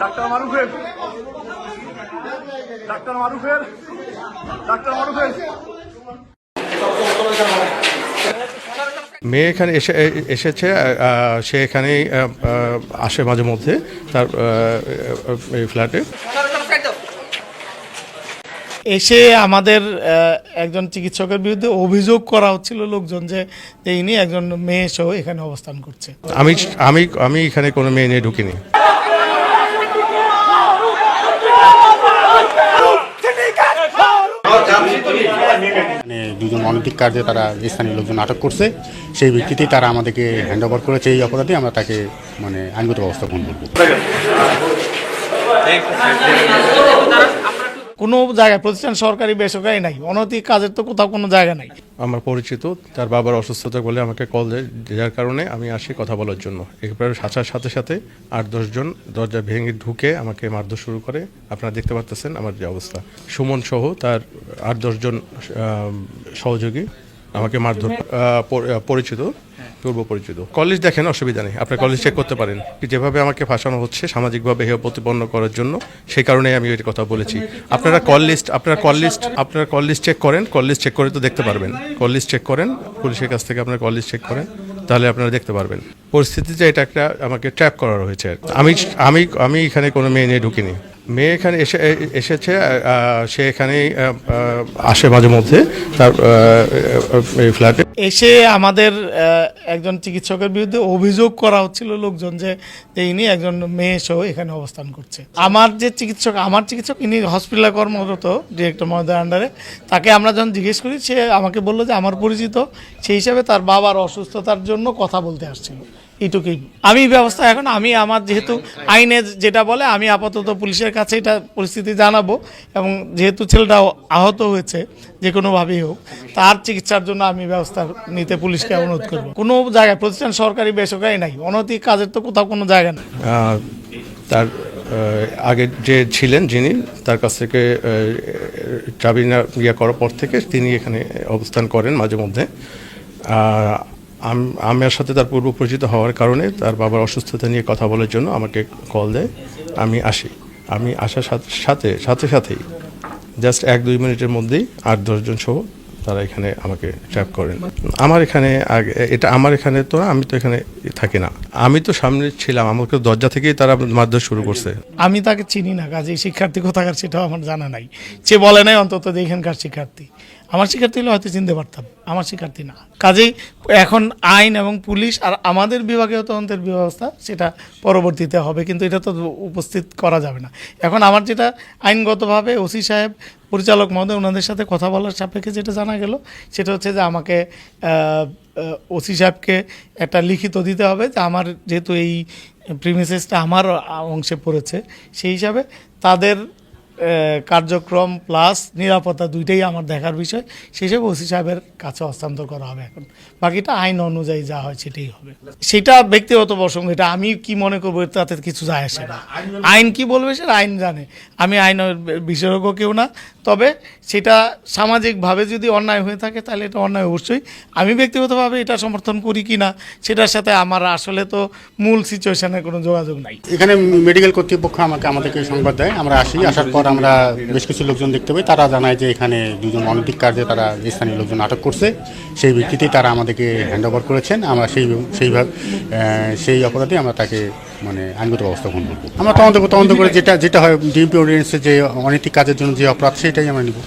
Doctor মারুফের। Doctor মারুফের। Doctor মারুফের। মেয়ে এখানে এসে এসেছে সে এখানেই আসে মাঝে মধ্যে তার এই ফ্ল্যাটে। এসে আমাদের একজন চিকিৎসকের বিরুদ্ধে অভিযোগ করা হচ্ছিল লোকজন যে যে ইনি একজন মেয়ে সহ এখানে অবস্থান করছে। আমি আমি আমি এখানে কোনো মেয়ে নিয়ে ঢুকিনি। দুজন অনৈতিক কার্যে তারা স্থানীয় লোকজন আটক করছে, সেই ভিত্তিতেই তারা আমাদেরকে হ্যান্ড ওভার করেছে এই অপরাধে, আমরা তাকে মানে আইনগত ব্যবস্থা গ্রহণ করব। কোনো জায়গায়, প্রতিষ্ঠান সরকারি বেসরকারি নাই। অনৈতিক কাজের তো কোথাও কোনো জায়গা নাই। আমার পরিচিত, তার বাবার অসুস্থতা বলে আমাকে কল দেয় যার কারণে আমি আসি কথা বলার জন্য। এরপরে সাঁচার সাথে সাথে আট দশজন দরজা ভেঙে ঢুকে আমাকে মারধর শুরু করে। আপনারা দেখতে পাচ্ছেন আমার যে অবস্থা। সুমন সহ তার আট দশজন সহযোগী আমাকে মারধর পরিচিত। পূর্ব পরিচিত কলেজ দেখেন, অসুবিধা নেই। আপনার কলেজ চেক করতে পারেন। যেভাবে আমাকে ফাঁসানো হচ্ছে, সামাজিকভাবে হেয় প্রতিপন্ন করার জন্য, সেই কারণে আমি ওই কথা বলেছি। আপনারা কল লিস্ট আপনারা কল লিস্ট আপনারা কল লিস্ট চেক করেন কল লিস্ট চেক করে তো দেখতে পারবেন। কল লিস্ট চেক করেন, পুলিশের কাছ থেকে আপনারা কল লিস্ট চেক করেন, তাহলে আপনারা দেখতে পারবেন। পরিস্থিতিতে এটা একটা আমাকে ট্র্যাপ করা হয়েছে। আমি আমি আমি এখানে কোনো মেয়ে নিয়ে ঢুকিনি। মেয়ে এখানে এসে, এসেছে সে এখানেই আসে মাঝে মধ্যে। তার ফ্ল্যাটে এসে আমাদের একজন চিকিৎসকের বিরুদ্ধে অভিযোগ করা হচ্ছিল লোকজন যে ইনি একজন মেয়ে সহ এখানে অবস্থান করছে। আমার যে চিকিৎসক, আমার চিকিৎসক, ইনি হসপিটালে কর্মরত ডিরেক্টর মহোদয়ের আন্ডারে তাকে আমরা যখন জিজ্ঞেস করি, সে আমাকে বলল যে, আমার পরিচিত, সেই হিসাবে তার বাবার অসুস্থতার জন্য কথা বলতে আসছিল। এইটুকুই আমি ব্যবস্থা এখন আমি আমার যেহেতু আইনে যেটা বলে আমি আপাতত পুলিশের কাছে এটা পরিস্থিতি জানাব এবং যেহেতু ছেলেটা আহত হয়েছে যে কোনোভাবেই হোক তার চিকিৎসার জন্য আমি ব্যবস্থা নিতে পুলিশকে অনুরোধ করব। কোনো জায়গায় প্রতিষ্ঠান সরকারি বেসরকারি নাই অনৈতিক কাজের তো কোথাও কোনো জায়গা নেই। তার আগে যে ছিলেন যিনি তার কাছ থেকে চাবি না ইয়ে করার পর থেকে তিনি এখানে অবস্থান করেন মাঝে মধ্যে। আমার সাথে তার পূর্ব পরিচিত হওয়ার কারণে তার বাবার অসুস্থতা নিয়ে কথা বলার জন্য আমাকে কল দেয়। আমি আসি। আমি আসার সাথে সাথে সাথে, সাথেই জাস্ট এক, দুই মিনিটের মধ্যেই আট দশজন সহ তারা এখানে আমাকে ট্র্যাপ করেন। আমার এখানে এটা আমার এখানে তো আমি তো এখানে থাকি না। আমি তো সামনে ছিলাম আমাকে দরজা থেকেই তারা মারধর শুরু করছে। আমি তাকে চিনি না কাজে শিক্ষার্থী কোথাকার সেটাও আমার জানা নাই। সে বলে নাই অন্তত এখানকার শিক্ষার্থী। আমার শিক্ষার্থী হলে হয়তো চিনতে পারতাম, আমার শিক্ষার্থী না। কাজেই এখন আইন এবং পুলিশ আর আমাদের বিভাগীয় তদন্তের ব্যবস্থা সেটা পরবর্তীতে হবে, কিন্তু এটা তো উপস্থিত করা যাবে না। এখন আমার যেটা আইনগতভাবে ওসি সাহেব, পরিচালক মহোদয়, ওনাদের সাথে কথা বলার সাপেক্ষে যেটা জানা গেল, সেটা হচ্ছে যে আমাকে ওসি সাহেবকে একটা লিখিত দিতে হবে যে আমার যেহেতু এই প্রিমিসেসটা আমার অংশে পড়েছে, সেই হিসাবে তাদের কার্যক্রম প্লাস নিরাপত্তা দুইটাই আমার দেখার বিষয়। হিসাবে ওসি সাহেবের কাছে হস্তান্তর করা হবে এখন। বাকিটা আইন অনুযায়ী যা হয় সেটাই হবে। সেটা ব্যক্তিগত প্রসঙ্গ এটা আমি কি মনে করব তাতে কিছু যায় আসে না। আইন কি বলবে সেটা আইন জানে। আমি আইনের বিশেষজ্ঞ কেউ না। তবে সেটা সামাজিকভাবে যদি অন্যায় হয়ে থাকে, তাহলে এটা অন্যায় অবশ্যই। আমি ব্যক্তিগতভাবে এটা সমর্থন করি কি না, সেটার সাথে আমার আসলে তো মূল সিচুয়েশনের কোনো যোগাযোগ নাই। এখানে মেডিকেল কর্তৃপক্ষ আমাকে, আমাদেরকে সংবাদ দেয়। আমরা আসি, আসার পর আমরা বেশ কিছু লোকজন দেখতে পাই। তারা জানায় যে এখানে দুজন অনৈতিক কার্যে তারা স্থানীয় লোকজন আটক করছে। সেই ভিত্তিতেই তারা আমাদেরকে হ্যান্ড ওভার করেছেন। আমরা সেই, সেইভাবে সেই অপরাধে আমরা তাকে মানে আইনগত ব্যবস্থা গ্রহণ করব। আমরা তদন্ত তদন্ত করে যেটা যেটা হয় ডিএমপি অর্ডিনেন্সে যে অনৈতিক কাজের জন্য যে অপরাধ সেটাই আমরা নিব।